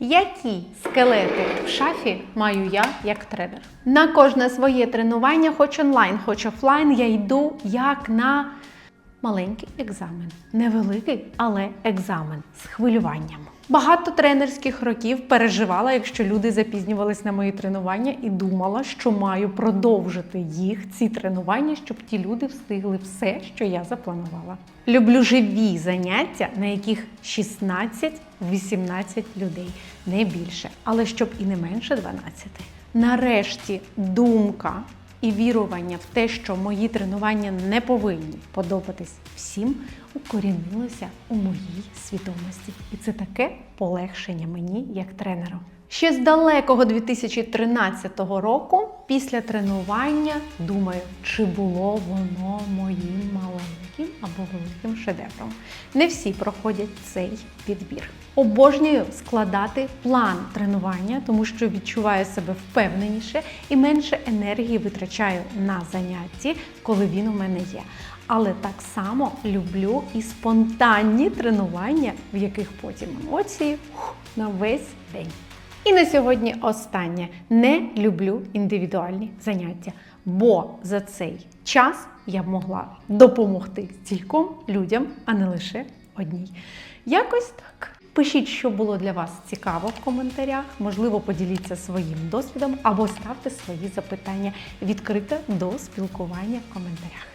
Які скелети в шафі маю я як тренер? На кожне своє тренування, хоч онлайн, хоч офлайн, я йду як на маленький екзамен. Невеликий, але екзамен з хвилюванням. Багато тренерських років переживала, якщо люди запізнювались на мої тренування, і думала, що маю продовжити їх, ці тренування, щоб ті люди встигли все, що я запланувала. Люблю живі заняття, на яких 16-18 людей, не більше, але щоб і не менше 12. Нарешті думка і вірування в те, що мої тренування не повинні подобатись всім, укорінилося у моїй свідомості. І це таке полегшення мені як тренеру. Ще з далекого 2013 року, після тренування, думаю, чи було воно моїм маленьким або великим шедевром. Не всі проходять цей підбір. Обожнюю складати план тренування, тому що відчуваю себе впевненіше і менше енергії витрачаю на занятті, коли він у мене є. Але так само люблю і спонтанні тренування, в яких потім емоції на весь день. І на сьогодні останнє не люблю індивідуальні заняття, бо за цей час я б могла допомогти стільком людям, а не лише одній. Якось так. Пишіть, що було для вас цікаво в коментарях. Можливо, поділіться своїм досвідом або ставте свої запитання відкрите до спілкування в коментарях.